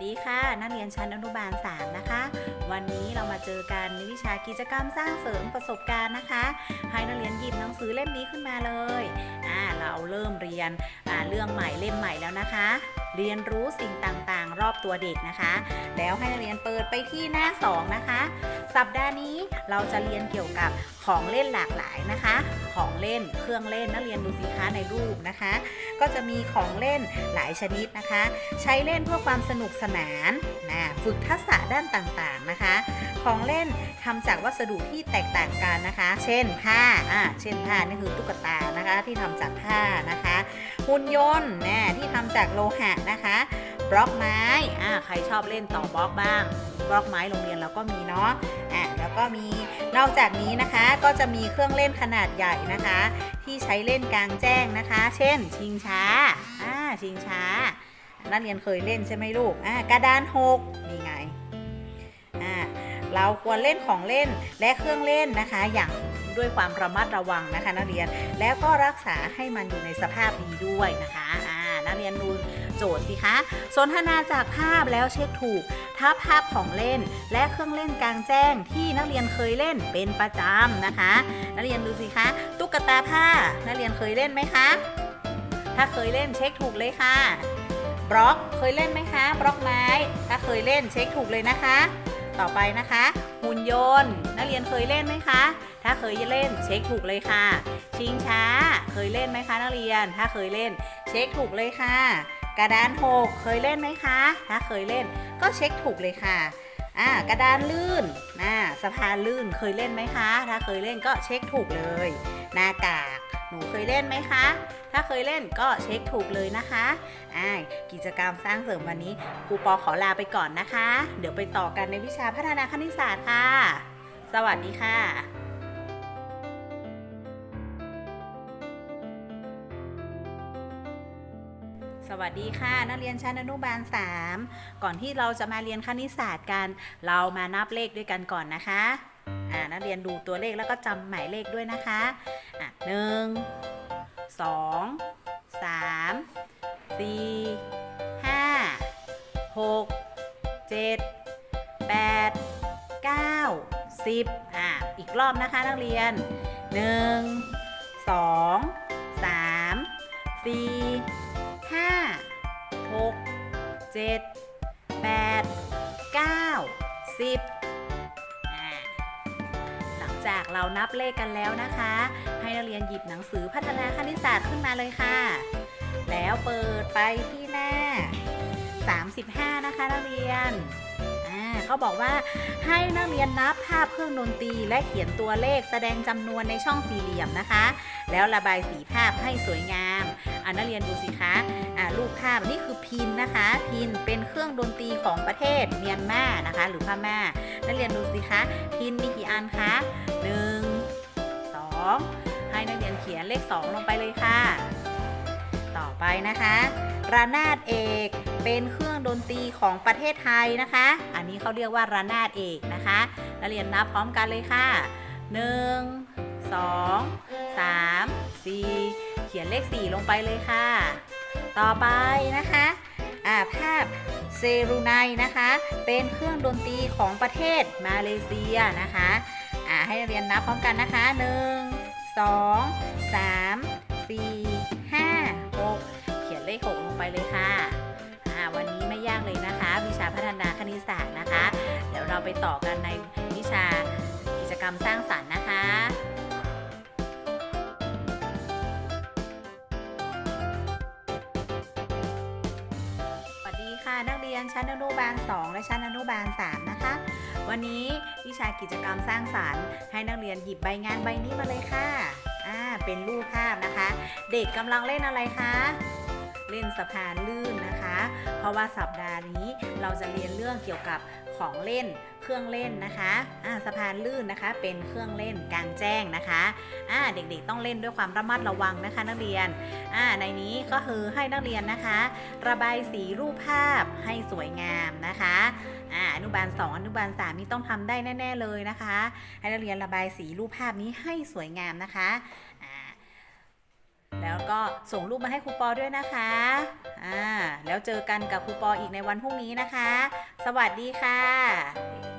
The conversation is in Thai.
วัสดีค่ะ นักเรียนชั้นอนุบาล 3 นะคะ วันนี้เรามาเจอกันในวิชากิจกรรมสร้างเสริมประสบการณ์นะคะ ให้นักเรียนหยิบหนังสือเล่มนี้ขึ้นมาเลย อ่า เราเริ่มเรียนอ่าเรื่องใหม่เล่มใหม่แล้วนะคะ เรียนรู้สิ่งต่างๆ รอบตัวเด็กนะคะ แล้วให้นักเรียนเปิดไปที่หน้า 2 นะคะ สัปดาห์นี้เราจะเรียนเกี่ยวกับของเล่นหลากหลายนะคะ ของเล่นเครื่องเล่นนักเรียนดูสิคะในรูปนะคะ ก็จะมีของเล่นหลายชนิดนะคะ ใช้เล่นเพื่อความสนุกสนานนะฝึกทักษะด้านต่างๆนะคะ ของเล่นทำจากวัสดุที่แตกต่างกันนะคะ เช่นผ้าอ่าเช่นผ้านี่คือตุ๊กตานะคะที่ทำจากผ้านะคะ หุ่นยนต์นะที่ทำจากโลหะนะคะบล็อกไม้อ่าใครชอบเล่นต่อบล็อกบ้าง บล็อกไม้โรงเรียนเราก็มีเนาะอะแล้วก็มีนอกจากนี้นะคะก็จะมีเครื่องเล่นขนาดใหญ่นะคะ ที่ใช้เล่นกลางแจ้งนะคะ เช่น ชิงช้าอ่าชิงช้า นักเรียนเคยเล่นใช่ไหมลูกอ่ากระดานหกนี่ไงอ่าเราควรเล่นของเล่นและเครื่องเล่นนะคะอย่างด้วยความระมัดระวังนะคะนักเรียนแล้วก็รักษาให้มันอยู่ในสภาพดีด้วยนะคะอ่านักเรียนดู โจทย์สิคะ สนทนาจากภาพแล้วเช็คถูกถ้าภาพของเล่น และเครื่องเล่นกลางแจ้งที่นักเรียนเคยเล่นเป็นประจำนะคะ นักเรียนดูสิคะ ตุ๊กตาผ้า นักเรียนเคยเล่นไหมคะ ถ้าเคยเล่นเช็คถูกเลยค่ะ บล็อกเคยเล่นไหมคะ บล็อกไม้ ถ้าเคยเล่นเช็คถูกเลยนะคะ ต่อไปนะคะ หุ่นยนต์ นักเรียนเคยเล่นไหมคะถ้าเคยเล่นเช็คถูกเลยค่ะ ชิงช้า เคยเล่นไหมคะนักเรียน ถ้าเคยเล่นเช็คถูกเลยค่ะ กระดานหกเคยเล่นไหมคะ ถ้าเคยเล่นก็เช็คถูกเลยค่ะอ่ากระดานลื่นอ่าสะพานลื่นเคยเล่นไหมคะ ถ้าเคยเล่นก็เช็คถูกเลย หน้ากาก หนูเคยเล่นไหมคะ ถ้าเคยเล่นก็เช็คถูกเลยนะคะอ่ากิจกรรมสร้างเสริมวันนี้ครูปอขอลาไปก่อนนะคะ เดี๋ยวไปต่อกันในวิชาพัฒนาคณิตศาสตร์ค่ะ สวัสดีค่ะ วัสดีค่ะ นักเรียนชั้นอนุบาล 3 ก่อนที่เราจะมาเรียนคณิตศาสตร์กัน เรามานับเลขด้วยกันก่อนนะคะอ่านักเรียนดูตัวเลขแล้วก็จำหมายเลขด้วยนะคะอะหนึ่งสองสามสี่ห้าหกเจ็ดแปดเก้าสิบอะอีกรอบนะคะนักเรียนหนึ่งสองสามสี่ กเจ็ดแปดเก้าสิบหลังจากเรานับเลขกันแล้วนะคะ ให้นักเรียนหยิบหนังสือพัฒนาคณิตศาสตร์ขึ้นมาเลยค่ะ แล้วเปิดไปที่หน้า 35 นะคะนักเรียน เขาบอกว่า ให้นักเรียนนับภาพเครื่องดนตรี และเขียนตัวเลขแสดงจำนวนในช่องสี่เหลี่ยมนะคะ แล้วระบายสีภาพให้สวยงามอ่านักเรียนดูสิคะอ่ารูปภาพนี่คือพินนะคะ พินเป็นเครื่องดนตรีของประเทศเมียนมานะคะ หรือพม่านักเรียนดูสิคะพินมีกี่อันคะหนึ่งสองให้นักเรียนเขียนเลข 2 ลงไปเลยค่ะ ต่อไปนะคะระนาดเอกเป็นเครื่อง ดนตรีของประเทศไทยนะคะ อันนี้เขาเรียกว่าระนาดเอกนะคะนักเรียนนับพร้อมกันเลยค่ะ 1 2 3 4 เขียนเลข 4 ลงไปเลยค่ะ ต่อไปนะคะอาภาพเซรูไนนะคะ เป็นเครื่องดนตรีของประเทศมาเลเซียนะคะอ่าให้เรียนนับพร้อมกันนะคะ 1 2 3 ไปต่อกันในวิชากิจกรรมสร้างสรรค์นะคะสวัสดีค่ะนักเรียนชั้นอนุบาล 2 และชั้นอนุบาล 3 นะคะ วันนี้วิชากิจกรรมสร้างสรรค์ ให้นักเรียนหยิบใบงานใบนี้มาเลยค่ะอ่าเป็นรูปภาพนะคะ เด็กกำลังเล่นอะไรคะเล่นสะพานลื่นนะคะ เพราะว่าสัปดาห์นี้เราจะเรียนเรื่องเกี่ยวกับของเล่น รื่องเล่นนะคะอ่าสะพานลื่นนะคะ เป็นเครื่องเล่นกลางแจ้งนะคะอ่าเด็กๆต้องเล่นด้วยความระมัดระวังนะคะ นักเรียนอ่าในนี้ก็คือให้นักเรียนนะคะ ระบายสีรูปภาพให้สวยงามนะคะอ่าอนุบาล 2 อนุบาล 3 นี่ต้องทำได้แน่ ๆเลยนะคะ ให้นักเรียนระบายสีรูปภาพนี้ให้สวยงามนะคะอ่าแล้วก็ก็ส่งรูปมาให้ครูปอด้วยนะคะ อ่า แล้วเจอกันกับครูปออีกในวันพรุ่งนี้นะคะ สวัสดีค่ะ